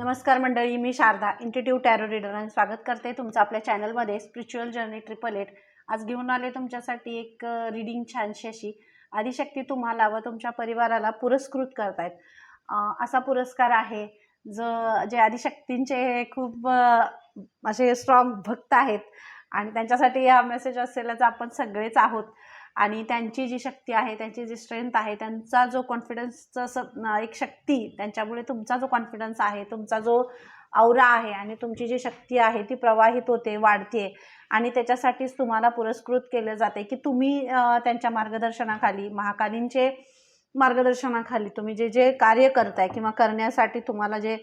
नमस्कार मंडळी मी शारदा इंटिट्यूट टॅरो रीडर आणि स्वागत करते तुमचं आपल्या चॅनलमध्ये स्पिरिच्युअल जर्नी ट्रिपल एट आज घेऊन आले तुमच्यासाठी एक रीडिंग छानशी अशी. आदिशक्ती तुम्हाला व तुमच्या परिवाराला पुरस्कृत करतायत. असा पुरस्कार आहे ज जे आदिशक्तींचे खूप असे स्ट्रॉंग भक्त आहेत. आणि त्यांच्यासाठी हा मेसेज असेलच आपण सगळेच आहोत. आणि त्यांची जी शक्ती आहे त्यांची जी स्ट्रेंथ आहे त्यांचा जो कॉन्फिडन्सचा असं एक शक्ती त्यांच्यामुळे तुमचा जो कॉन्फिडन्स आहे तुमचा जो औरा आहे आणि तुमची जी शक्ती आहे ती प्रवाहित होते वाढते. आणि त्याच्यासाठीच तुम्हाला पुरस्कृत केलं जाते की तुम्ही त्यांच्या मार्गदर्शनाखाली महाकालींचे मार्गदर्शनाखाली तुम्ही जे जे कार्य करताय किंवा करण्यासाठी तुम्हाला जे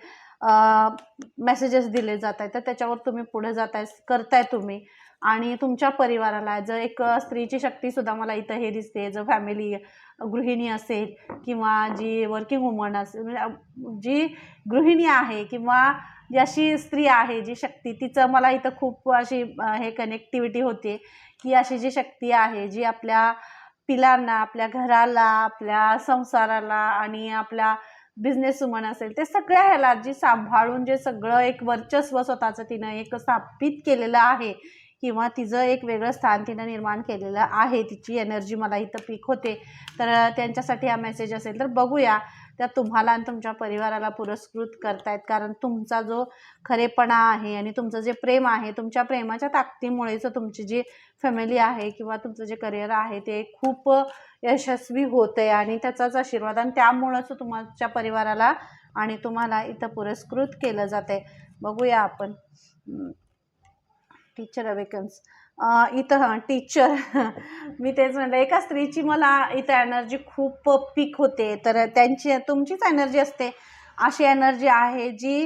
मेसेजेस दिले जात आहेत तर त्याच्यावर तुम्ही पुढे जाताय करताय तुम्ही. आणि तुमच्या परिवाराला जर एक स्त्रीची शक्तीसुद्धा मला इथं हे दिसते जर फॅमिली गृहिणी असेल किंवा जी वर्किंग वुमन असेल म्हणजे जी गृहिणी आहे किंवा जी अशी स्त्री आहे जी शक्ती तिचं मला इथं खूप अशी हे कनेक्टिव्हिटी होते की अशी जी शक्ती आहे जी आपल्या पिलांना आपल्या घराला आपल्या संसाराला आणि आपल्या बिझनेस वुमन असेल ते सगळ्या ह्याला जी सांभाळून जे सगळं एक वर्चस्व स्वतःचं तिनं एक स्थापित केलेलं आहे किंवा तिचं एक वेगळं स्थान तिनं निर्माण केलेलं आहे तिची एनर्जी मला इथं पीक होते. तर त्यांच्यासाठी हा मेसेज असेल तर बघूया. त्या तुम्हाला आणि तुमच्या परिवाराला पुरस्कृत करतायत. कारण तुमचा जो खरेपणा आहे आणि तुमचं जे प्रेम आहे तुमच्या प्रेमाच्या ताकदीमुळेच तुमची जी फॅमिली आहे किंवा तुमचं जे करिअर आहे ते खूप यशस्वी होतं आहे आणि त्याचाच आशीर्वाद आणि त्यामुळंच तुमच्या परिवाराला आणि तुम्हाला इथं पुरस्कृत केलं जात आहे बघूया आपण. टीचर अवेकन्स इथं हां टीचर मी तेच म्हणलं एका स्त्रीची मला इथं एनर्जी खूप पीक होते. तर त्यांची तुमचीच एनर्जी असते. अशी एनर्जी आहे जी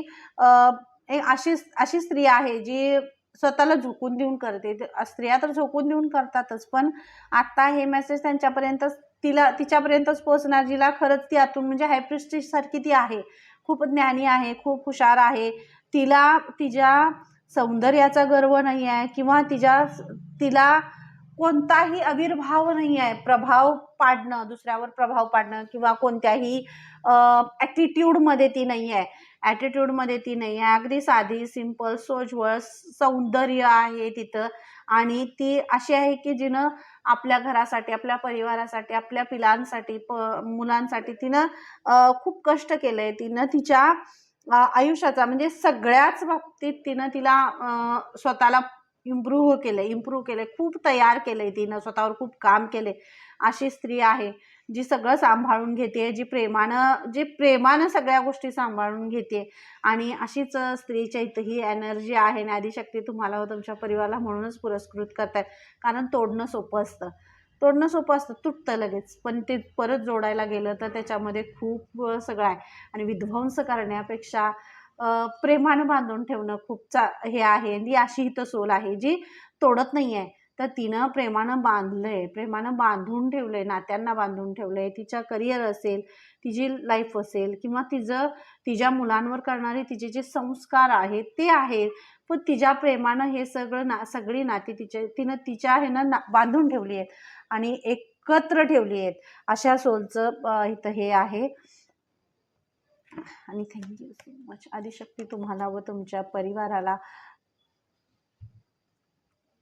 एक अशी अशी स्त्री आहे जी स्वतःला झोकून देऊन करते. स्त्रिया तर झोकून देऊन करतातच पण आत्ता हे मेसेज त्यांच्यापर्यंत तिला तिच्यापर्यंतच पोहोचणार जिला खरंच ती आतून म्हणजे हायप्रिस्टिशसारखी ती आहे. खूप ज्ञानी आहे खूप हुशार आहे. तिला तिच्या सौंदर्याचा गर्व नाही आहे किंवा तिच्या तिला कोणताही आविर्भाव नाही आहे. प्रभाव पाडणं दुसऱ्यावर प्रभाव पाडणं किंवा कोणत्याही ॲटिट्यूडमध्ये ती नाही आहे. ॲटिट्यूडमध्ये ती नाही आहे. अगदी साधी सिंपल सोजवळ सौंदर्य आहे तिथं. आणि ती अशी आहे की जिनं आपल्या घरासाठी आपल्या परिवारासाठी आपल्या पिलांसाठी प मुलांसाठी तिनं खूप कष्ट केलं आहे तिनं तिच्या आयुष्याचा म्हणजे सगळ्याच बाबतीत तिनं तिला स्वतःला इम्प्रूव्ह केलं इम्प्रूव्ह केलं खूप तयार केलं आहे तिनं स्वतःवर खूप काम केले अशी स्त्री आहे जी सगळं सांभाळून घेते जी प्रेमानं जी प्रेमानं सगळ्या गोष्टी सांभाळून घेते आणि अशीच स्त्रीच्या इथं ही एनर्जी आहे नारीशक्ती तुम्हाला व तुमच्या परिवाराला म्हणूनच पुरस्कृत करतात कारण तोडणं सोपं असतं. तोडणं सोपं असतं तुटतं लगेच. पण ते परत जोडायला गेलं तर त्याच्यामध्ये खूप सगळं आहे. आणि विध्वंस करण्यापेक्षा प्रेमानं बांधून ठेवणं खूप चा हे आहे. ती अशी इथं सोल आहे जी तोडत नाही आहे तर तिनं प्रेमानं बांधलंय. प्रेमानं बांधून ठेवलंय नात्यांना बांधून ठेवलंय. तिच्या करिअर असेल तिची लाईफ असेल किंवा तिचं तिच्या मुलांवर करणारे तिचे जे संस्कार आहेत ते आहेत. पण तिच्या प्रेमानं हे सगळं ना सगळी नाती तिचे तिनं तिच्या ह्यानं ना बांधून ठेवली आहेत. आणि एकत्र ठेवली आहेत. अशा सोलचं इथं हे आहे. आणि थँक्यू सो मच आदिशक्ती तुम्हाला व तुमच्या परिवाराला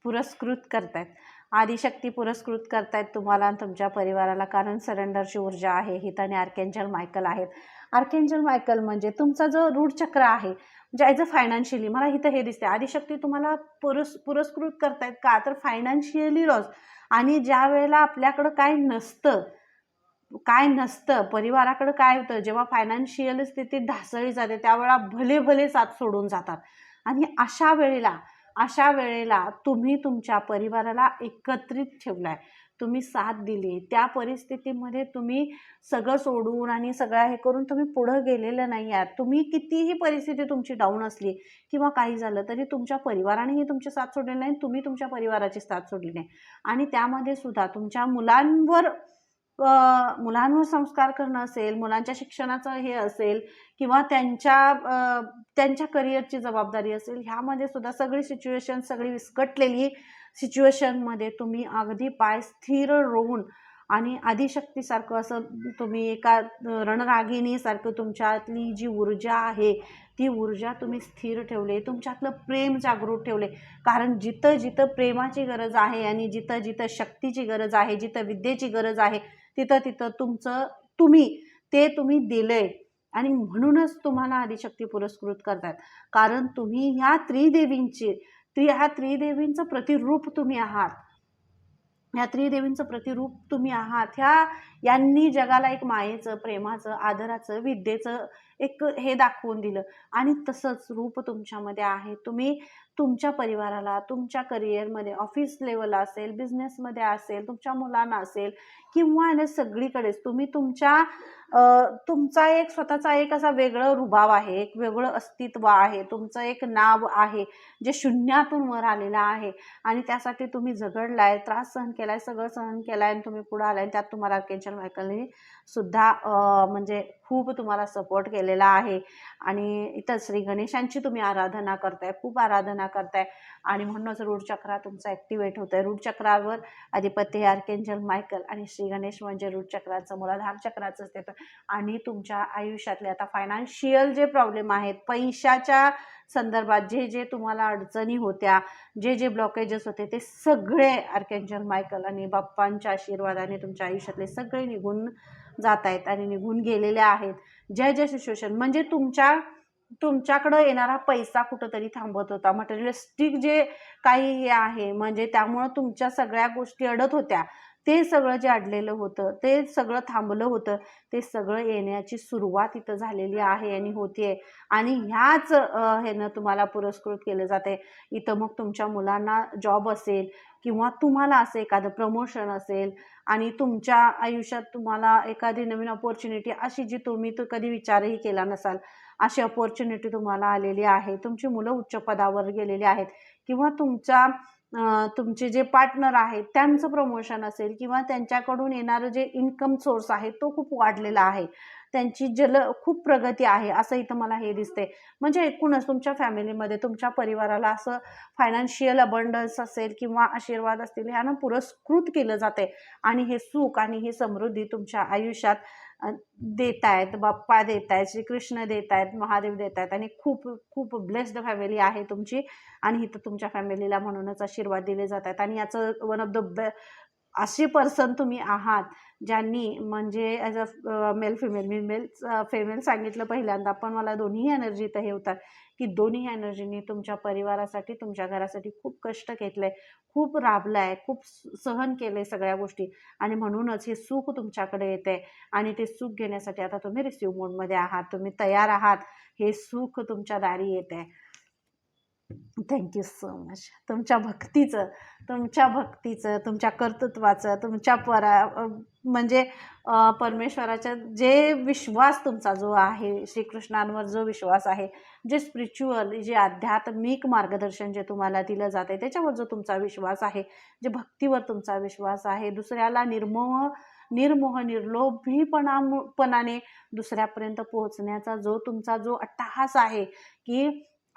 पुरस्कृत करतायत. आदिशक्ती पुरस्कृत करतायत तुम्हाला आणि तुमच्या परिवाराला कारण सरेंडरची ऊर्जा आहे हित आणि आर्केंजल मायकल आहेत. आर्केंजल मायकल म्हणजे तुमचा जो रूढ चक्र आहे म्हणजे ॲज अ फायनान्शियली मला इथं हे दिसते आदिशक्ती तुम्हाला पुरस् पुरस्कृत करतायत का? तर फायनान्शियली लॉस आणि ज्या वेळेला आपल्याकडं काय नसतं काय नसतं परिवाराकडं काय होतं जेव्हा फायनान्शियल स्थिती ढासळली जाते त्यावेळेला भले भले साथ सोडून जातात. आणि अशा वेळेला अशा वेळेला तुम्ही तुमच्या परिवाराला एकत्रित ठेवलाय. तुम्ही साथ दिली. त्या परिस्थितीमध्ये तुम्ही सगळं सोडून आणि सगळं हे करून तुम्ही पुढं गेलेलं नाही आहात. तुम्ही कितीही परिस्थिती तुमची डाऊन असली किंवा काही झालं तरी तुमच्या परिवारानेही तुमची साथ सोडलेली नाही तुम्ही तुमच्या परिवाराची साथ सोडली नाही. आणि त्यामध्ये सुद्धा तुमच्या मुलांवर मुलांवर संस्कार करणं असेल मुलांच्या शिक्षणाचं हे असेल किंवा त्यांच्या त्यांच्या करिअरची जबाबदारी असेल ह्यामध्ये सुद्धा सगळी सिच्युएशन सगळी विस्कटलेली सिच्युएशनमध्ये तुम्ही अगदी पाय स्थिर रोवून आणि आदिशक्तीसारखं असं तुम्ही एका रणरागिणीसारखं तुमच्यातली जी ऊर्जा आहे ती ऊर्जा तुम्ही स्थिर ठेवले तुमच्यातलं प्रेम जागृत ठेवले. कारण जिथं जिथं प्रेमाची गरज आहे आणि जिथं जिथं शक्तीची गरज आहे जिथं विद्येची गरज आहे तिथं तिथं तुमचं तुम्ही ते तुम्ही दिलं आहे आणि म्हणूनच तुम्हाला आदिशक्ती पुरस्कृत करतात. कारण तुम्ही ह्या त्रिदेवींची त्री ह्या त्रिदेवींचं प्रतिरूप तुम्ही आहात. ह्या त्रिदेवींचं प्रतिरूप तुम्ही आहात. ह्या यांनी जगाला एक मायेचं प्रेमाचं आदराचं विद्येचं एक हे दाखवून दिलं. आणि तसंच रूप तुमच्यामध्ये आहे. तुम्ही तुमच्या परिवाराला तुमच्या करिअरमध्ये ऑफिस लेवल असेल बिझनेसमध्ये असेल तुमच्या मुलांना असेल किंवा ना सगळीकडेच तुम्ही तुमच्या तुमचा एक स्वतःचा एक असा वेगळं रुबाव आहे एक वेगळं अस्तित्व आहे तुमचं एक नाव आहे जे शून्यातून वर आलेलं आहे आणि त्यासाठी तुम्ही झगडलाय त्रास सहन केलाय सगळं सहन केलाय आणि तुम्ही पुढे आलाय त्यात तुम्हाला केंचन मायकलने सुद्धा म्हणजे खूप तुम्हाला सपोर्ट केलेला आहे आणि इथं श्री गणेशांची तुम्ही आराधना करताय खूप आराधना करताय. आणि म्हणूनच रूढ चक्रा तुमचा ॲक्टिवेट होत आहे रूढ चक्रावर अधिपती आर्केंजल मायकल आणि श्री गणेश म्हणजे रूढ चक्राचं मुलाधार चक्राचं देतं आणि तुमच्या आयुष्यातले आता फायनान्शियल जे प्रॉब्लेम आहेत पैशाच्या संदर्भात जे जे तुम्हाला अडचणी होत्या जे जे ब्लॉकेजेस होते ते सगळे आर्केंजल मायकल आणि बाप्पांच्या आशीर्वादाने तुमच्या आयुष्यातले सगळे निघून जात आहेत आणि निघून गेलेले आहेत. जय जय सिच्युएशन म्हणजे तुमच्या तुमच्याकडं येणारा पैसा कुठंतरी थांबत होता. मटेरियलिस्टिक जे काही हे आहे म्हणजे त्यामुळं तुमच्या सगळ्या गोष्टी अडत होत्या. ते सगळं जे अडलेलं होतं ते सगळं थांबलं होतं. ते सगळं येण्याची सुरुवात इथं झालेली आहे आणि होतीये. आणि ह्याच ह्यानं तुम्हाला पुरस्कृत केलं जाते इथं मग तुमच्या मुलांना जॉब असेल किंवा तुम्हाला असं एखादं प्रमोशन असेल आणि तुमच्या आयुष्यात तुम्हाला एखादी नवीन ऑपॉर्च्युनिटी अशी जी तुम्ही तो कधी विचारही केला नसाल अशी अपॉर्च्युनिटी तुम्हाला आलेली आहे. तुमची मुलं उच्च पदावर गेलेली आहेत. किंवा तुमच्या तुमचे जे पार्टनर आहेत त्यांचं प्रमोशन असेल किंवा त्यांच्याकडून येणारं जे इन्कम सोर्स आहे तो खूप वाढलेला आहे. त्यांची जल खूप प्रगती आहे असं इथं मला हे दिसते म्हणजे एकूणच तुमच्या फॅमिलीमध्ये तुमच्या परिवाराला असं फायनान्शियल अबंडन्स असेल किंवा आशीर्वाद असतील ह्यानं पुरस्कृत केलं जाते आणि हे सुख आणि ही समृद्धी तुमच्या आयुष्यात देत आहेत बाप्पा देत आहेत श्रीकृष्ण देत आहेत महादेव देत आहेत आणि खूप खूप ब्लेस्ड फॅमिली आहे तुमची. आणि इथं तुमच्या फॅमिलीला म्हणूनच आशीर्वाद दिले जात आहेत आणि याचं वन ऑफ द बे असे पर्सन तुम्ही आहात ज्यांनी म्हणजे ॲज अ मेल फिमेल मी मेल फेमेल सांगितलं पहिल्यांदा पण मला दोन्ही एनर्जी इथं हे होतात की दोन्ही एनर्जीनी तुमच्या परिवारासाठी तुमच्या घरासाठी खूप कष्ट घेतले खूप राबलं आहे खूप सहन केले सगळ्या गोष्टी. आणि म्हणूनच हे सुख तुमच्याकडे येते आणि ते सुख घेण्यासाठी आता तुम्ही रिसिव्ह मोडमध्ये आहात तुम्ही तयार आहात हे सुख तुमच्या दारी येते थँक्यू सो मच तुमच्या भक्तीचं तुमच्या भक्तीचं तुमच्या कर्तृत्वाचं तुमच्या परा म्हणजे परमेश्वराच्या जे विश्वास तुमचा जो आहे श्रीकृष्णांवर जो विश्वास आहे जे स्पिरिच्युअल जे आध्यात्मिक मार्गदर्शन जे तुम्हाला दिलं जाते त्याच्यावर जो तुमचा विश्वास आहे जे भक्तीवर तुमचा विश्वास आहे दुसऱ्याला निर्मोह निर्मोह निर्लोभीपणापणाने दुसऱ्यापर्यंत पोहोचण्याचा जो तुमचा जो अट्टहास आहे की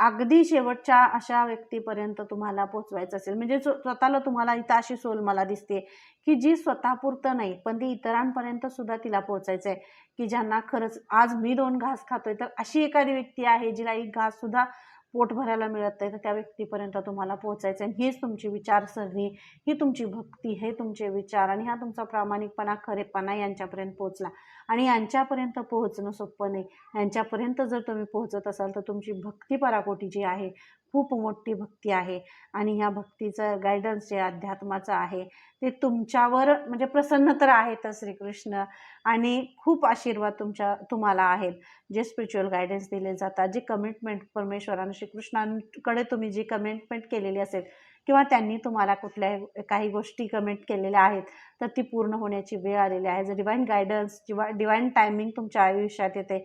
अगदी शेवटच्या अशा व्यक्तीपर्यंत तुम्हाला पोचवायचं असेल. म्हणजे स्वतःला तुम्हाला इथं अशी सोल मला दिसते की जी स्वतःपुरतं नाही पण ती इतरांपर्यंत सुद्धा तिला पोचायचं आहे की ज्यांना खरंच आज मी दोन घास खातोय. तर अशी एखादी व्यक्ती आहे जिला एक घास सुद्धा पोट भरायला मिळत नाही तर त्या व्यक्तीपर्यंत तुम्हाला पोहोचायचं आहे. हीच तुमची विचारसरणी ही तुमची भक्ती हे तुमचे विचार आणि हा तुमचा प्रामाणिकपणा खरेपणा यांच्यापर्यंत पोहोचला. आणि यांच्यापर्यंत पोहोचणं सोपं नाही. यांच्यापर्यंत जर तुम्ही पोहोचत असाल तर तुमची भक्ती पराकोटी जी आहे खूप मोठी भक्ती आहे. आणि ह्या भक्तीचं गायडन्स जे अध्यात्माचं आहे ते तुमच्यावर म्हणजे प्रसन्न तर आहेतच श्रीकृष्ण. आणि खूप आशीर्वाद तुमच्या तुम्हाला आहेत. जे स्पिरिच्युअल गायडन्स दिले जातात जे कमिटमेंट परमेश्वरानं श्रीकृष्णांकडे तुम्ही जी कमिटमेंट केलेली असेल किंवा त्यांनी तुम्हाला कुठल्या काही गोष्टी कमेंट केलेल्या आहेत तर ती पूर्ण होण्याची वेळ आलेली आहे. जर डिवाईन गायडन्स किंवा डिवाईन टायमिंग तुमच्या आयुष्यात येते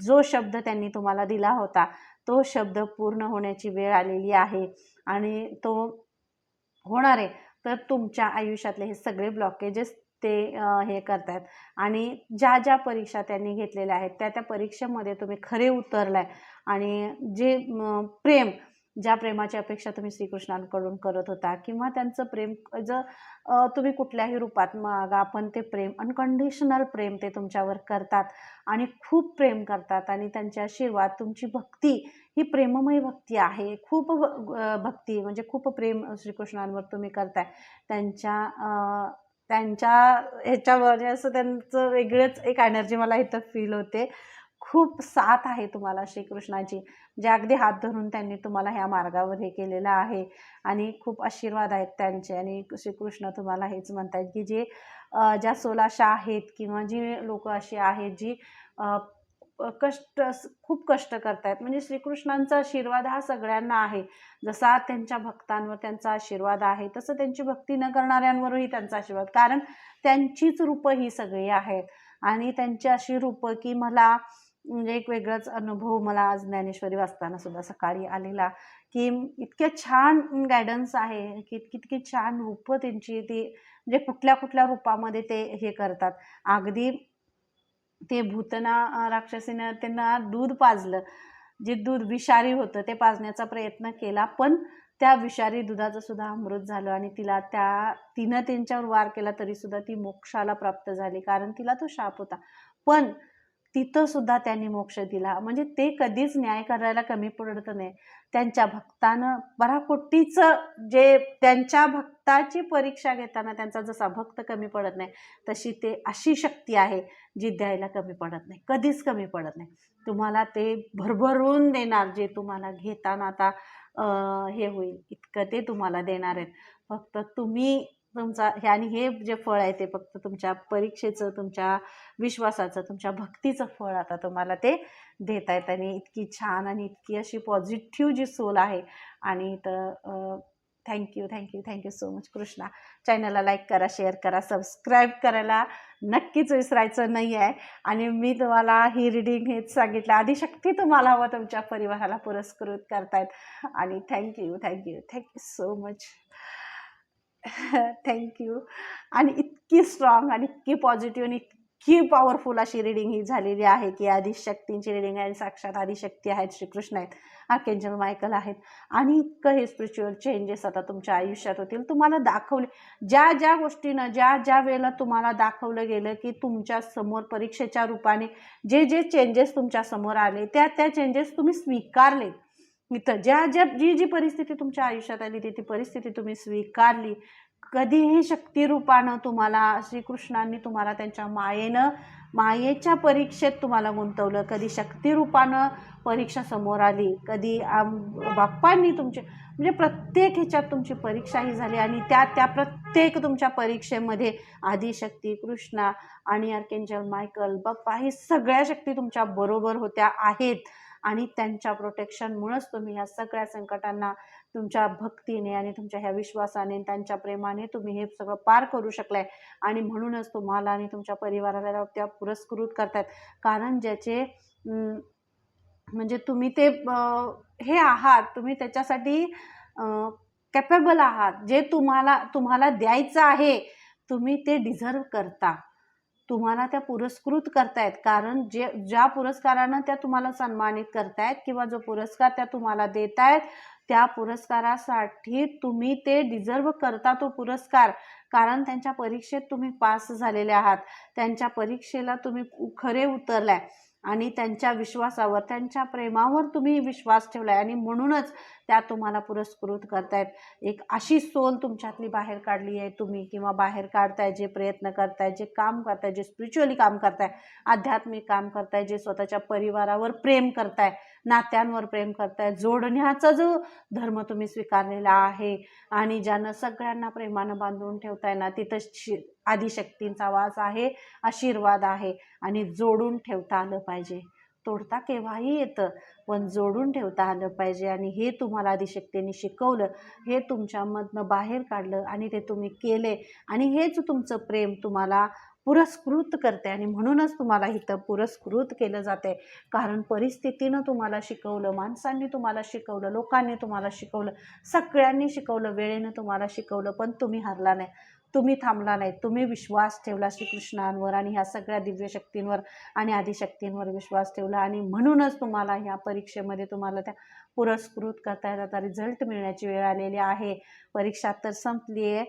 जो शब्द त्यांनी तुम्हाला दिला होता तो शब्द पूर्ण होण्याची वेळ आलेली आहे आणि तो होणार आहे. तर तुमच्या आयुष्यातले हे सगळे ब्लॉकेजेस ते हे करतात आणि ज्या ज्या परीक्षा त्यांनी घेतलेल्या आहेत त्या त्या परीक्षेमध्ये तुम्ही खरे उतरलाय. आणि जे प्रेम ज्या प्रेमाची अपेक्षा तुम्ही श्रीकृष्णांकडून करत होता किंवा त्यांचं प्रेम जर तुम्ही कुठल्याही रूपात मागा आपण ते प्रेम अनकंडिशनल प्रेम ते तुमच्यावर करतात आणि खूप प्रेम करतात आणि त्यांचे आशीर्वाद तुमची भक्ती ही प्रेममय भक्ती आहे. खूप भ- भक्ती म्हणजे खूप प्रेम श्रीकृष्णांवर तुम्ही करताय. त्यांच्या त्यांच्या ह्याच्यावर असं त्यांचं वेगळंच एक एनर्जी मला इथं फील होते. खूप साथ आहे तुम्हाला श्रीकृष्णाची. जे अगदी हात धरून त्यांनी तुम्हाला ह्या मार्गावर हे केलेलं आहे आणि खूप आशीर्वाद आहेत त्यांचे. आणि श्रीकृष्ण तुम्हाला हेच म्हणतायत की जे ज्या सोलाशा आहेत किंवा जी लोक अशी आहेत जी कष्ट खूप कष्ट करतायत. म्हणजे श्रीकृष्णांचा आशीर्वाद हा सगळ्यांना आहे. जसा त्यांच्या भक्तांवर त्यांचा आशीर्वाद आहे तसं त्यांची भक्ती न करणाऱ्यांवरही त्यांचा आशीर्वाद. कारण त्यांचीच रूपं ही सगळी आहेत. आणि त्यांची अशी रूपं की मला म्हणजे एक वेगळाच अनुभव मला आज ज्ञानेश्वरी वाचताना सुद्धा सकाळी आलेला की इतक्या छान गायडन्स आहे की कितकी छान रूपं त्यांची ती म्हणजे कुठल्या कुठल्या रूपामध्ये ते हे करतात. अगदी ते भूतना राक्षसीनं त्यांना दूध पाजलं जे दूध विषारी होतं ते पाजण्याचा प्रयत्न केला पण त्या विषारी दुधाचं सुद्धा अमृत झालं आणि तिला त्या तिनं त्यांच्यावर वार केला तरी सुद्धा ती मोक्षाला प्राप्त झाली कारण तिला तो शाप होता. पण तिथं सुद्धा त्यांनी मोक्ष दिला. म्हणजे ते कधीच न्याय करायला कमी पडत नाही. त्यांच्या भक्तानं बराकोटीचं जे त्यांच्या भक्ताची परीक्षा घेताना त्यांचा जसा भक्त कमी पडत नाही तशी ते अशी शक्ती आहे जी द्यायला कमी पडत नाही. कधीच कमी पडत नाही. तुम्हाला ते भरभरून देणार जे तुम्हाला घेताना आता हे होईल. इतकं ते तुम्हाला देणार आहेत. फक्त तुम्ही तुमचा हे आणि हे जे फळ आहे ते फक्त तुमच्या परीक्षेचं तुमच्या विश्वासाचं तुमच्या भक्तीचं फळ आता तुम्हाला ते देत आहेत आणि इतकी छान आणि इतकी अशी पॉझिटिव्ह जी सोल आहे आणि तर thank you thank you thank you so much Krishna. चॅनलला लाईक करा शेअर करा सबस्क्राईब करायला नक्कीच विसरायचं नाही आहे आणि मी तुम्हाला ही रिडिंग हेच सांगितलं. आदिशक्ती तुम्हाला व तुमच्या परिवाराला पुरस्कृत करतायत. आणि thank you thank you thank you so much thank you आणि इतकी स्ट्रॉंग आणि इतकी पॉझिटिव्ह आणि इतकी पॉवरफुल अशी रिडिंग ही झालेली आहे की आदिशक्तींची रिडिंग आहे साक्षात आदिशक्ती आहेत श्रीकृष्ण आहेत आर्केंजल मायकल आहेत. आणि इतकं हे स्पिरिच्युअल चेंजेस आता तुमच्या आयुष्यात होतील. तुम्हाला दाखवले ज्या ज्या गोष्टीनं ज्या ज्या वेळेला तुम्हाला दाखवलं गेलं की तुमच्यासमोर परीक्षेच्या रूपाने जे जे चेंजेस तुमच्यासमोर आले त्या त्या चेंजेस तुम्ही स्वीकारले इथं ज्या ज्या जी जी परिस्थिती तुमच्या आयुष्यात आली ती ती परिस्थिती तुम्ही स्वीकारली कधीही शक्तिरूपानं तुम्हाला श्रीकृष्णांनी तुम्हाला त्यांच्या मायेनं मायेच्या परीक्षेत तुम्हाला गुंतवलं. कधी शक्तिरूपानं परीक्षा समोर आली कधी बाप्पांनी तुमचे म्हणजे प्रत्येक ह्याच्यात तुमची परीक्षा ही झाली आणि त्या त्या प्रत्येक तुमच्या परीक्षेमध्ये आदिशक्ती कृष्णा आणि अर्केंजल मायकल बाप्पा ही सगळ्या शक्ती तुमच्या बरोबर होत्या आहेत. आणि त्यांच्या प्रोटेक्शनमुळंच तुम्ही ह्या सगळ्या संकटांना तुमच्या भक्तीने आणि तुमच्या ह्या विश्वासाने त्यांच्या प्रेमाने तुम्ही हे सगळं पार करू शकलाय. आणि म्हणूनच तुम्हाला आणि तुमच्या परिवाराला त्या पुरस्कृत करतात. कारण ज्याचे म्हणजे तुम्ही ते हे आहात तुम्ही त्याच्यासाठी कॅपेबल आहात. जे तुम्हाला तुम्हाला द्यायचं आहे तुम्ही ते डिझर्व करता. तुम्हाला त्या पुरस्कृत करतायत. कारण जे ज्या पुरस्कारानं त्या तुम्हाला सन्मानित करतायत किंवा जो पुरस्कार त्या तुम्हाला देत आहेत त्या पुरस्कारासाठी तुम्ही ते डिझर्व करता तो पुरस्कार. कारण त्यांच्या परीक्षेत तुम्ही पास झालेले आहात. त्यांच्या परीक्षेला तुम्ही खरे उतरलाय. आणि त्यांच्या विश्वासावर त्यांच्या प्रेमावर तुम्ही विश्वास ठेवलाय. आणि म्हणूनच त्या तुम्हाला पुरस्कृत करतायत. एक अशी सोल तुमच्यातली बाहेर काढली आहे तुम्ही किंवा बाहेर काढताय जे प्रयत्न करताय जे काम करताय जे स्पिरिच्युअली काम करताय आध्यात्मिक काम करताय जे स्वतःच्या परिवारावर प्रेम करताय. नात्यांवर प्रेम करताय. जोडण्याचा जो धर्म तुम्ही स्वीकारलेला आहे आणि ज्यानं सगळ्यांना प्रेमानं बांधून ठेवताय ना तिथं शि आदिशक्तींचा वास आहे आशीर्वाद आहे आणि जोडून ठेवता आलं पाहिजे. तोडता केव्हाही येतं पण जोडून ठेवता आलं पाहिजे आणि हे तुम्हाला आदिशक्तीने शिकवलं हे तुमच्यामधनं बाहेर काढलं आणि ते तुम्ही केले आणि हेच तुमचं प्रेम तुम्हाला पुरस्कृत करते आणि म्हणूनच तुम्हाला इथं पुरस्कृत केलं जाते. कारण परिस्थितीनं तुम्हाला शिकवलं माणसांनी तुम्हाला शिकवलं लोकांनी तुम्हाला शिकवलं सगळ्यांनी शिकवलं वेळेनं तुम्हाला शिकवलं पण तुम्ही हरला नाही. तुम्ही थांबला नाही. तुम्ही विश्वास ठेवला श्रीकृष्णांवर आणि ह्या सगळ्या दिव्य शक्तींवर आणि आदिशक्तींवर विश्वास ठेवला आणि म्हणूनच तुम्हाला ह्या परीक्षेमध्ये तुम्हाला त्या पुरस्कृत करता येतात. रिझल्ट मिळण्याची वेळ आलेली आहे. परीक्षा तर संपली आहे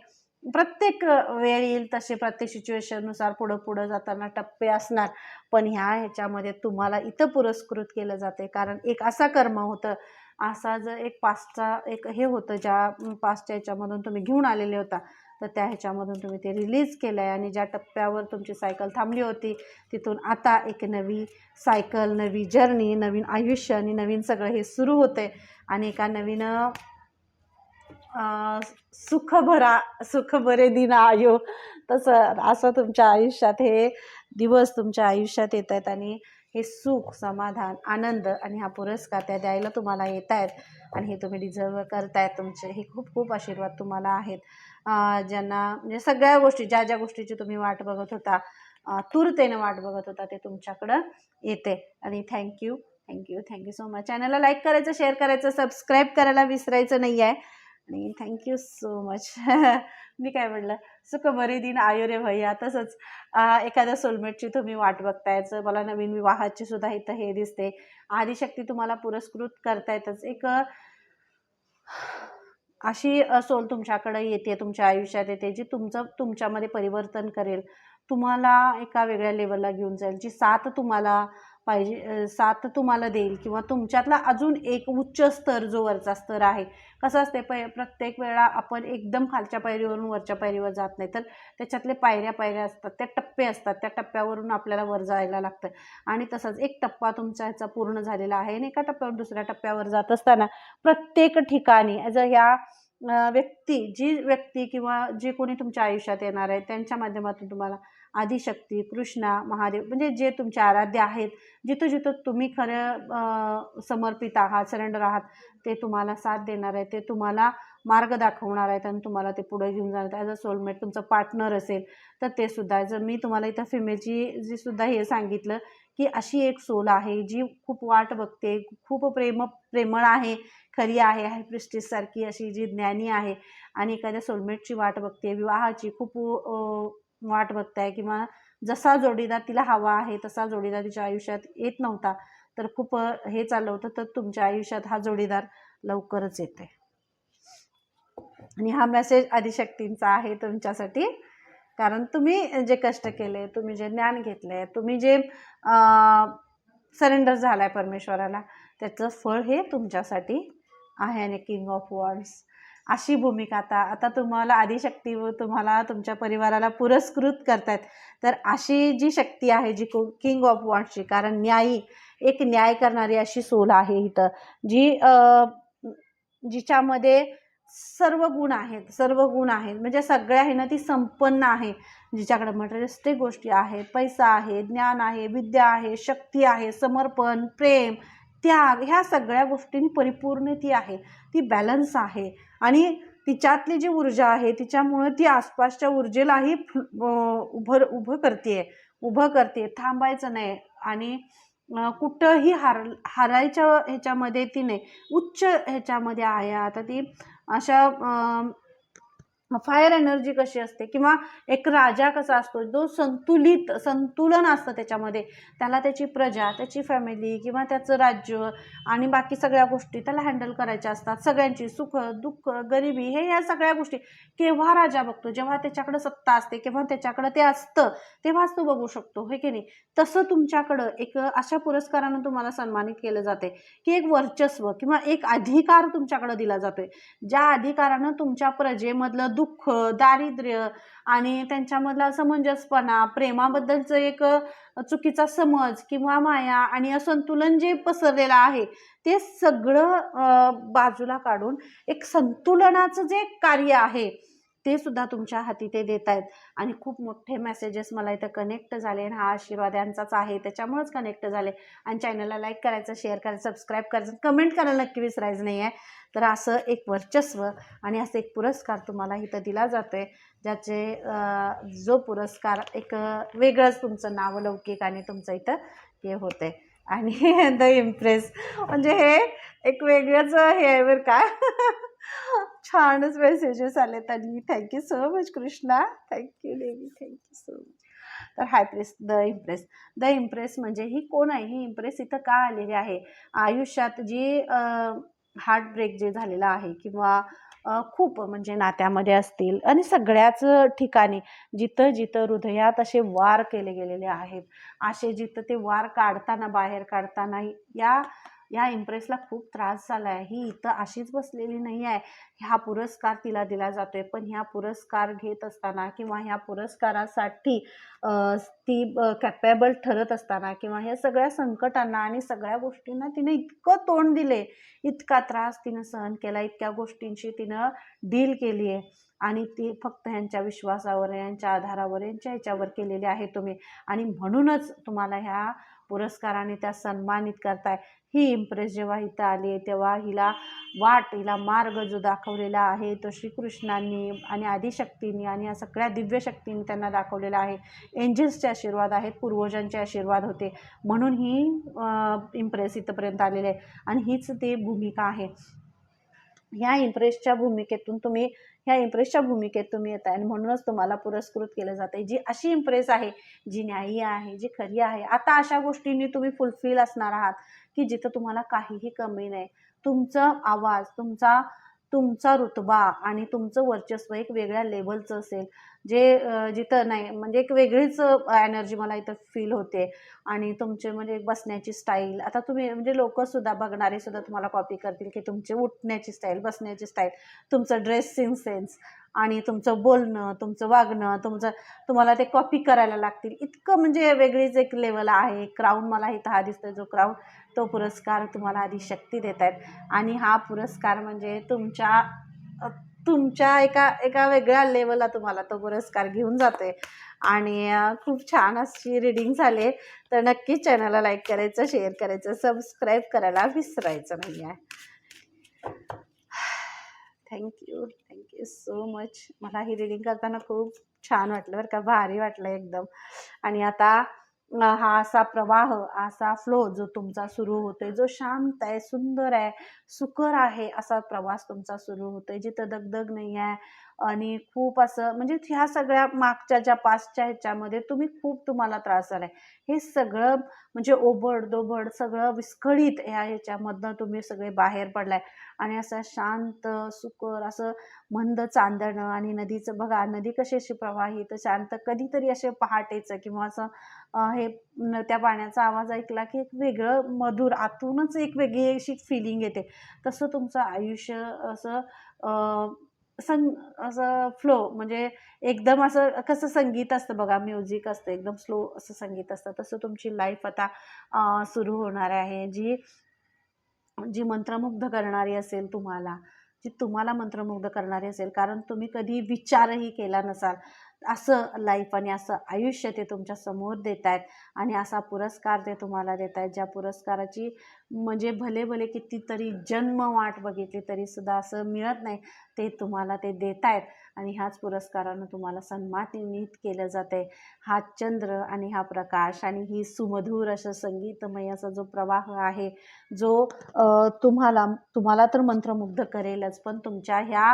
प्रत्येक वेळ येईल तसे प्रत्येक सिच्युएशननुसार पुढं पुढं जाताना टप्पे असणार. पण ह्या ह्याच्यामध्ये तुम्हाला इथं पुरस्कृत केलं जाते कारण एक असा कर्म होतं असा जर एक पास्टचा एक हे होतं ज्या पास्टच्या ह्याच्यामधून तुम्ही घेऊन आलेले होता तर त्या ह्याच्यामधून तुम्ही ते रिलीज केलं आहे आणि ज्या टप्प्यावर तुमची सायकल थांबली होती तिथून आता एक नवी सायकल नवी जर्नी नवीन आयुष्य आणि नवीन सगळं हे सुरू होते आणि एका नवीन सुखभरा सुखभरे दिन आयो. तसं असं तुमच्या आयुष्यात हे दिवस तुमच्या आयुष्यात येत आहेत आणि हे सुख समाधान आनंद आणि हा पुरस्कार त्या द्यायला तुम्हाला येत आहेत आणि हे तुम्ही डिझर्व करतायत तुमचे. हे खूप खूप आशीर्वाद तुम्हाला आहेत. ज्यांना म्हणजे सगळ्या गोष्टी ज्या ज्या गोष्टीची तुम्ही वाट बघत होता तुरतेने वाट बघत होता ते तुमच्याकडं येते. आणि thank you thank you thank you so much चॅनलला लाईक करायचं शेअर करायचं सबस्क्राईब करायला विसरायचं नाही आहे आणि थँक्यू सो मच. मी काय म्हटलं सुख बरे दिन आयो रे भैया तसंच एखाद्या सोलमेटची तुम्ही वाट बघतायचं मला नवीन विवाहाची सुद्धा इथं हे दिसते. आदिशक्ती तुम्हाला पुरस्कृत करतायतच. एक अशी सोल तुमच्याकडे येते तुमच्या आयुष्यात येते जी तुमचं तुमच्यामध्ये परिवर्तन करेल. तुम्हाला एका वेगळ्या लेवलला घेऊन जाईल जी साथ तुम्हाला पाहिजे साथ तुम्हाला देईल किंवा तुमच्यातला अजून एक उच्च स्तर जो वरचा स्तर आहे कसं असते प प्रत्येक वेळा आपण एकदम खालच्या पायरीवरून वरच्या पायरीवर जात नाही तर त्याच्यातले पायऱ्या पायऱ्या असतात त्या टप्पे असतात त्या टप्प्यावरून आपल्याला वर जायला लागतं. आणि तसंच एक टप्पा तुमचा ह्याचा पूर्ण झालेला आहे आणि एका टप्प्यावर दुसऱ्या टप्प्यावर जात असताना प्रत्येक ठिकाणी ॲज अ ह्या व्यक्ती जी व्यक्ती किंवा जे कोणी तुमच्या आयुष्यात येणार आहे त्यांच्या माध्यमातून तुम्हाला आदिशक्ती कृष्णा महादेव म्हणजे जे तुमचे आराध्य आहेत जिथं जिथं तुम्ही खरं समर्पित आहात सरेंडर आहात ते तुम्हाला साथ देणार आहे ते तुम्हाला मार्ग दाखवणार आहेत आणि तुम्हाला ते पुढे घेऊन जाणार ॲज अ सोलमेट तुमचं पार्टनर असेल तर ते सुद्धा जर मी तुम्हाला इथं फिमेलची जी सुद्धा हे सांगितलं की अशी एक सोल आहे जी खूप वाट बघते खूप प्रेम प्रेमळ आहे खरी आहे हाय प्रिस्टिससारखी अशी जी ज्ञानी आहे आणि एखाद्या सोलमेटची वाट बघते विवाहाची खूप वाट बघताय किंवा जसा जोडीदार तिला हवा आहे तसा जोडीदार तिच्या आयुष्यात येत नव्हता तर खूप हे चाललं होतं तर तुमच्या आयुष्यात हा जोडीदार लवकरच येते आणि हा मेसेज आदिशक्तींचा आहे तुमच्यासाठी कारण तुम्ही जे कष्ट केले तुम्ही जे ज्ञान घेतले तुम्ही जे सरेंडर झाला आहे परमेश्वराला त्याचं फळ हे तुमच्यासाठी आहे आणि किंग ऑफ वॉर्ड्स अशी भूमिका. आता आता तुम्हाला आदिशक्ती व तुम्हाला तुमच्या परिवाराला पुरस्कृत करतायत. तर अशी जी शक्ती आहे जी किंग ऑफ वॉर्डची कारण न्यायी एक न्याय करणारी अशी सोल आहे इथं जी जिच्यामध्ये सर्व गुण आहेत सर्व गुण आहेत. म्हणजे सगळ्या आहे ना ती संपन्न आहे. जिच्याकडे मटेरियलिस्टिक गोष्टी आहेत पैसा आहे ज्ञान आहे विद्या आहे शक्ती आहे समर्पण प्रेम त्याग ह्या सगळ्या गोष्टींनी परिपूर्ण ती आहे. ती बॅलन्स आहे. आणि तिच्यातली जी ऊर्जा आहे तिच्यामुळं ती आसपासच्या ऊर्जेलाही उभं उभं करते उभं करते थांबायचं नाही. आणि कुठंही हार हारायच्या ह्याच्यामध्ये ती नाही. उच्च ह्याच्यामध्ये आहे आता ती. अशा फायर एनर्जी कशी असते किंवा एक राजा कसा असतो जो संतुलित संतुलन असतं त्याच्यामध्ये त्याला त्याची प्रजा त्याची फॅमिली किंवा त्याचं राज्य आणि बाकी सगळ्या गोष्टी त्याला हँडल करायच्या असतात. सगळ्यांची सुख दुःख गरिबी हे या सगळ्या गोष्टी केव्हा राजा बघतो? जेव्हा त्याच्याकडं सत्ता असते केव्हा त्याच्याकडं ते असतं तेव्हाच तो बघू शकतो हे की नाही? तसं तुमच्याकडं एक अशा पुरस्कारानं तुम्हाला सन्मानित केलं जाते की एक वर्चस्व किंवा एक अधिकार तुमच्याकडं दिला जातोय. ज्या अधिकारानं तुमच्या प्रजेमधलं दुःख दुःख दारिद्र्य आणि त्यांच्यामधला समंजसपणा प्रेमाबद्दलचं एक चुकीचा समज किंवा माया आणि असंतुलन जे पसरलेलं आहे ते सगळं बाजूला काढून एक संतुलनाचं जे कार्य आहे ते सुद्धा तुमच्या हाती ते देत आहेत आणि खूप मोठे मेसेजेस मला इथं कनेक्ट झाले आणि हा आशीर्वाद यांचाच आहे. त्याच्यामुळेच कनेक्ट झाले. आणि चॅनलला लाईक करायचं शेअर करायचं सबस्क्राईब करायचं कमेंट करायला नक्की विसरायचं नाही आहे तर असं एक वर्चस्व आणि असं एक पुरस्कार तुम्हाला इथं दिला जातो आहे ज्याचे जो पुरस्कार एक वेगळंच तुमचं नावलौकिक आणि तुमचं इथं हे होते आणि द इम्प्रेस म्हणजे हे एक वेगळंच हे आहे बरं का. छानच मेसेजेस आले आणि thank you so much Krishna thank you Devi. Thank you so much तर hi press the empress the empress म्हणजे ही कोण आहे? ही इम्प्रेस इथं का आलेली आहे? आयुष्यात जी अं, हार्ट ब्रेक जे झालेलं आहे किंवा खूप म्हणजे नात्यामध्ये असतील आणि सगळ्याच ठिकाणी जिथं जिथं हृदयात असे वार केले गेलेले आहेत असे जिथं ते वार काढताना बाहेर काढताना या या इम्प्रेसला खूप त्रास झाला आहे. ही इथं अशीच बसलेली नाही आहे. ह्या पुरस्कार तिला दिला जातोय. पण ह्या पुरस्कार घेत असताना किंवा ह्या पुरस्कारासाठी ती कॅपेबल ठरत असताना किंवा ह्या सगळ्या संकटांना आणि सगळ्या गोष्टींना तिने इतकं तोंड दिले. इतका त्रास तिनं सहन केला. इतक्या गोष्टींशी तिनं डील केली आहे. आणि ती फक्त ह्यांच्या विश्वासावर यांच्या आधारावर यांच्या ह्याच्यावर केलेली आहे तुम्ही. आणि म्हणूनच तुम्हाला ह्या पुरस्काराने त्या सन्मानित करताय. ही इम्प्रेस जेव्हा इथं आली आहे तेव्हा हिला वाट हिला मार्ग जो दाखवलेला आहे तो श्रीकृष्णांनी आणि आदिशक्तींनी आणि या सगळ्या दिव्य शक्तींनी त्यांना दाखवलेला आहे. एंजल्सचे आशीर्वाद आहेत पूर्वजांचे आशीर्वाद होते. म्हणून ही इम्प्रेस इथंपर्यंत आलेली आहे. आणि हीच ती भूमिका आहे. ह्या इम्प्रेसच्या भूमिकेतून तुम्ही ह्या इम्प्रेसच्या भूमिकेत तुम्ही येत आहे आणि म्हणूनच तुम्हाला पुरस्कृत केलं जाते जी अशी इम्प्रेस आहे जी न्यायी आहे जी खरी आहे आता अशा गोष्टींनी तुम्ही फुलफिल असणार आहात की जिथं तुम्हाला काहीही कमी नाही. तुमचा आवाज तुमचा तुमचा रुतबा आणि तुमचं वर्चस्व एक वेगळ्या लेवलचं असेल. जे जिथं नाही म्हणजे एक वेगळीच एनर्जी मला इथं फील होते. आणि तुमचे म्हणजे बसण्याची स्टाईल आता तुम्ही म्हणजे लोकसुद्धा बघणारे सुद्धा तुम्हाला कॉपी करतील की तुमचे उठण्याची स्टाईल बसण्याची स्टाईल तुमचं ड्रेसिंग सेन्स आणि तुमचं बोलणं तुमचं वागणं तुमचं तुम्हाला ते कॉपी करायला लागतील. इतकं म्हणजे वेगळीच एक लेवल आहे. क्राऊन मला इथं हा दिसतोय जो क्राऊन तो पुरस्कार तुम्हाला आधी शक्ती देत आहेत. आणि हा पुरस्कार म्हणजे तुमच्या तुमच्या एका एका वेगळ्या लेवलला तुम्हाला तो पुरस्कार घेऊन जाते आणि खूप छान अशी रिडिंग झाली तर नक्कीच चॅनलला लाईक करायचं शेअर करायचं सबस्क्राईब करायला विसरायचं नाही आहे थँक्यू थँक्यू सो मच मला ही रिडिंग करताना खूप छान वाटलं बरं का. भारी वाटलं एकदम. आणि आता हा असा प्रवाह असा फ्लो जो तुमचा सुरू होतोय जो शांत आहे सुंदर आहे सुकर आहे असा प्रवास तुमचा सुरू होतोय जिथं दगदग नाही आहे आणि खूप असं म्हणजे ह्या सगळ्या मागच्या ज्या पाचच्या ह्याच्यामध्ये तुम्ही खूप तुम्हाला त्रास झालाय. हे सगळं म्हणजे ओबड दोबड सगळं विस्कळीत ह्या ह्याच्यामधनं तुम्ही सगळे बाहेर पडलाय. आणि असं शांत सुकर असं मंद चांदणं आणि नदीचं बघा नदी कशी अशी प्रवाहित शांत कधीतरी असे पहाटेचं किंवा असं हे न- त्या पाण्याचा आवाज ऐकला की एक वेगळं मधुर आतूनच एक वेगळी अशी फिलिंग येते. तसं तुमचं आयुष्य असं सं असं फ्लो म्हणजे एकदम असं कसं संगीत असतं बघा म्युझिक असतं एकदम स्लो असं संगीत असतं. तसं तुमची लाईफ आता सुरू होणार आहे. जी जी मंत्रमुग्ध करणारी असेल तुम्हाला जी तुम्हाला मंत्रमुग्ध करणारी असेल कारण तुम्ही कधी विचारही केला नसाल असं लाईफ आणि असं आयुष्य ते तुमच्यासमोर देत आहेत आणि असा पुरस्कार ते तुम्हाला देत आहेत ज्या पुरस्काराची म्हणजे भले भले कितीतरी जन्म वाट बघितली तरी सुद्धा असं मिळत नाही ते तुम्हाला ते देत आहेत आणि ह्याच पुरस्कारानं तुम्हाला सन्मानित केलं जातं आहे हा चंद्र आणि हा प्रकाश आणि ही सुमधूर असं संगीतमय असा जो प्रवाह आहे जो तुम्हाला तुम्हाला तर मंत्रमुग्ध करेलच पण तुमच्या ह्या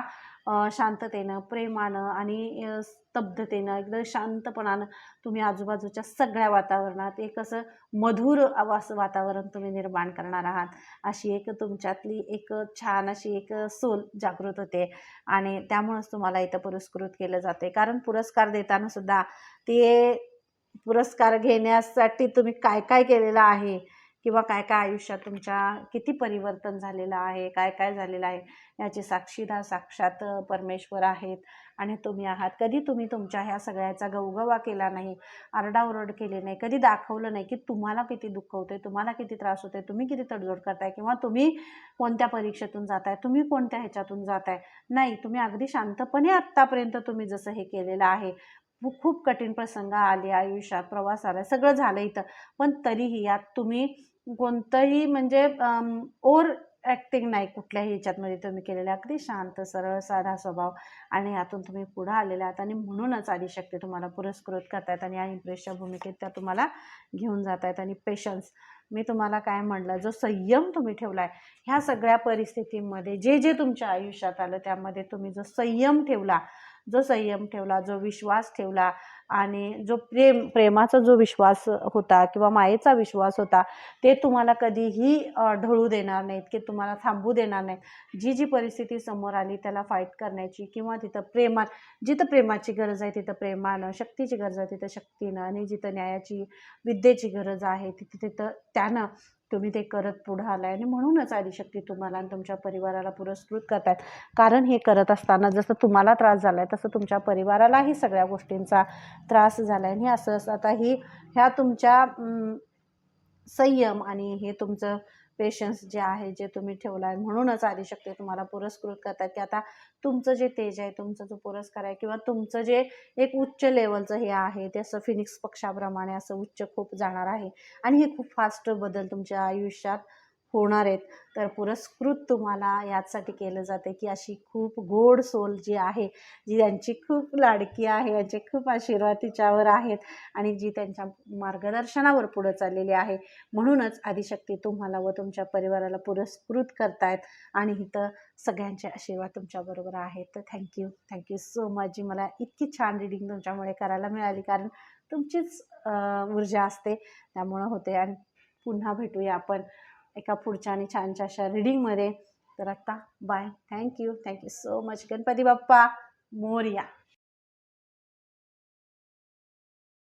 शांततेनं प्रेमानं आणि स्तब्धतेनं एकदम शांतपणानं तुम्ही आजूबाजूच्या सगळ्या वातावरणात एक असं मधुर असं वातावरण तुम्ही निर्माण करणार आहात. अशी एक तुमच्यातली एक छान अशी एक सोल जागृत होते आणि त्यामुळंच तुम्हाला इथं पुरस्कृत केलं जाते कारण पुरस्कार देताना सुद्धा ते पुरस्कार घेण्यासाठी तुम्ही काय काय केलेलं आहे? किंवा काय काय आयुष्यात तुमच्या किती परिवर्तन झालेलं आहे काय काय झालेलं आहे याची साक्षीदार साक्षात परमेश्वर आहेत आणि तुम्ही आहात. कधी तुम्ही तुमच्या ह्या सगळ्याचा गवगवा केला नाही आरडाओरड केली नाही कधी दाखवलं नाही की तुम्हाला किती दुःख होते तुम्हाला किती त्रास होते तुम्ही किती तडजोड करताय किंवा तुम्ही कोणत्या परीक्षेतून जाताय तुम्ही कोणत्या ह्याच्यातून जाताय? नाही तुम्ही अगदी शांतपणे आत्तापर्यंत तुम्ही जसं हे केलेलं आहे खूप कठीण प्रसंग आले आयुष्यात प्रवास आला सगळं झालं इथं. पण तरीही यात तुम्ही कोणतंही म्हणजे ओर ॲक्टिंग नाही कुठल्याही ह्याच्यातमध्ये. तुम्ही केलेलं अगदी शांत सरळ साधा स्वभाव आणि यातून तुम्ही पुढं आलेला आहात आणि म्हणूनच आदिशक्ती तुम्हाला पुरस्कृत करतायत आणि या इम्प्रेसच्या भूमिकेत त्या तुम्हाला घेऊन जात आहेत आणि पेशन्स मी तुम्हाला काय म्हणलं जो संयम तुम्ही ठेवला आहे ह्या सगळ्या परिस्थितीमध्ये जे जे तुमच्या आयुष्यात आलं त्यामध्ये तुम्ही जो संयम ठेवला जो संयम ठेवला जो विश्वास ठेवला आणि जो प्रेम प्रेमाचा जो विश्वास होता किंवा मायेचा विश्वास होता ते तुम्हाला कधीही ढळू देणार नाहीत की तुम्हाला थांबू देणार नाहीत. जी जी परिस्थिती समोर आली त्याला फाईट करण्याची किंवा तिथं प्रेमान जिथं प्रेमाची गरज आहे तिथं प्रेमानं शक्तीची गरज आहे तिथं शक्तीनं आणि जिथं न्यायाची विद्येची गरज आहे तिथं तिथं त्यानं तुम्ही ते करत पुढं आलाय आणि म्हणूनच आदिशक्ती तुम्हाला आणि तुमच्या परिवाराला पुरस्कृत करतात कारण हे करत असताना जसं तुम्हाला त्रास झाला आहे तसं तुमच्या परिवारालाही सगळ्या गोष्टींचा त्रास झाला आहे आणि असं असं आता ही ह्या तुमच्या संयम आणि हे तुमचं पेशन्स जे आहे जे तुम्ही ठेवला आहे म्हणूनच आदिशक्ती तुम्हाला पुरस्कृत करतात की आता तुमचं जे तेज आहे तुमचा जो पुरस्कार आहे किंवा तुमचं जे एक उच्च लेवलचं हे आहे ते असं फिनिक्स पक्षाप्रमाणे असं उच्च खूप जाणार आहे. आणि हे खूप फास्ट बदल तुमच्या आयुष्यात होणार आहेत. तर पुरस्कृत तुम्हाला याचसाठी केलं जाते की अशी खूप गोड सोल जी आहे जी त्यांची खूप लाडकी आहे यांचे खूप आशीर्वाद तिच्यावर आहेत आणि जी त्यांच्या मार्गदर्शनावर पुढं चाललेली आहे. म्हणूनच आदिशक्ती तुम्हाला व तुमच्या परिवाराला पुरस्कृत करतायत आणि इथं सगळ्यांचे आशीर्वाद तुमच्याबरोबर आहेत. तर thank you thank you so much जी मला इतकी छान रिडिंग तुमच्यामुळे करायला मिळाली कारण तुमचीच ऊर्जा असते त्यामुळं होते. आणि पुन्हा भेटूया आपण. एका पुढच्या आणि छानशा अशा रिडिंगमध्ये तर आत्ता bye thank you thank you so much Ganpati Bappa. Morya.